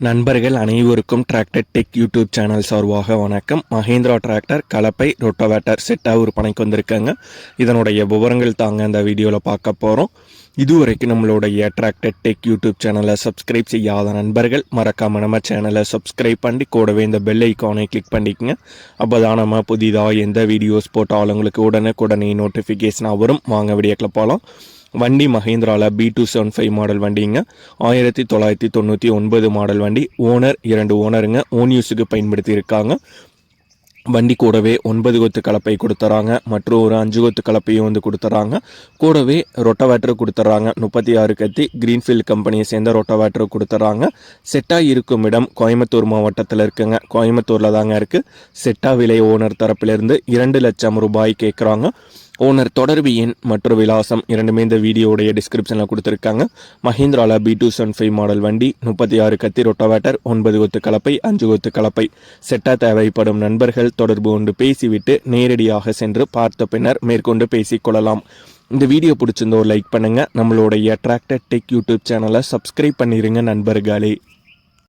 நண்பர்கள் அனைவருக்கும் tractor tech YouTube channel சார்பாக வணக்கம். மஹேந்திரா டிராக்டர் கலப்பை ரொட்டோவேட்டர் செட்டாக விற்பனைக்கு வந்திருக்காங்க. இதனுடைய விவரங்கள் தாங்க அந்த வீடியோவில் பார்க்க போகிறோம் இதுவரைக்கும் நம்மளுடைய டிராக்டர் டெக் யூடியூப் சேனலை சப்ஸ்கிரைப் செய்யாத நண்பர்கள் மறக்காம நம்ம சேனலை சப்ஸ்கிரைப் பண்ணி கூடவே இந்த பெல் ஐக்கானை கிளிக் பண்ணிக்கங்க. அப்போ தான் நம்ம புதிதாக எந்த வீடியோஸ் போட்டாலும் உங்களுக்கு உடனுக்குடனே நோட்டிஃபிகேஷனாக வரும். வாங்க வீடியோக்கில் போகலாம் வண்டி மஹேந்திராவில் B two seven five model வண்டிங்க. ஆயிரத்தி தொள்ளாயிரத்தி தொண்ணூற்றி ஒன்பது மாடல் வண்டி. ஓனர் இரண்டு ஓனருங்க ஓன் யூஸுக்கு பயன்படுத்தி இருக்காங்க வண்டி கூடவே ஒன்பது கொத்து கலப்பை கொடுத்துறாங்க. மற்றும் ஒரு அஞ்சு கொத்து கலப்பையும் வந்து கொடுத்துறாங்க. கூடவே ரொட்டவேட்டர் கொடுத்துட்றாங்க முப்பத்தி ஆறு கத்தி கிரீன்ஃபீல்ட் கம்பெனியை சேர்ந்த ரொட்டவேட்டர் கொடுத்துறாங்க. செட்டாக இருக்கும் இடம் கோயம்புத்தூர் மாவட்டத்தில் இருக்குங்க. கோயம்புத்தூரில் தாங்க இருக்குது செட்டா விலை ஓனர் தரப்பிலிருந்து இரண்டு லட்சம் ரூபாய் கேட்குறாங்க ஓனர் தொடர்பு எண் மற்றும் விலாசம் இரண்டுமே இந்த வீடியோடைய டிஸ்கிரிப்ஷனில் கொடுத்துருக்காங்க. மஹிந்திரால B two seven five model வண்டி முப்பத்தி ஆறு கத்தி ரொட்டோவேட்டர் ஒன்பது கொத்து கலப்பை அஞ்சு கொத்து கலப்பை. செட்டாக தேவைப்படும் நண்பர்கள் தொடர்பு கொண்டு பேசிவிட்டு நேரடியாக சென்று பார்த்த பின்னர் மேற்கொண்டு பேசிக்கொள்ளலாம். இந்த வீடியோ பிடிச்சிருந்தோ லைக் பண்ணுங்கள் நம்மளுடைய அட்ராக்டட் டெக் யூடியூப் சேனலை சப்ஸ்கிரைப் பண்ணிடுங்க நண்பர்களே.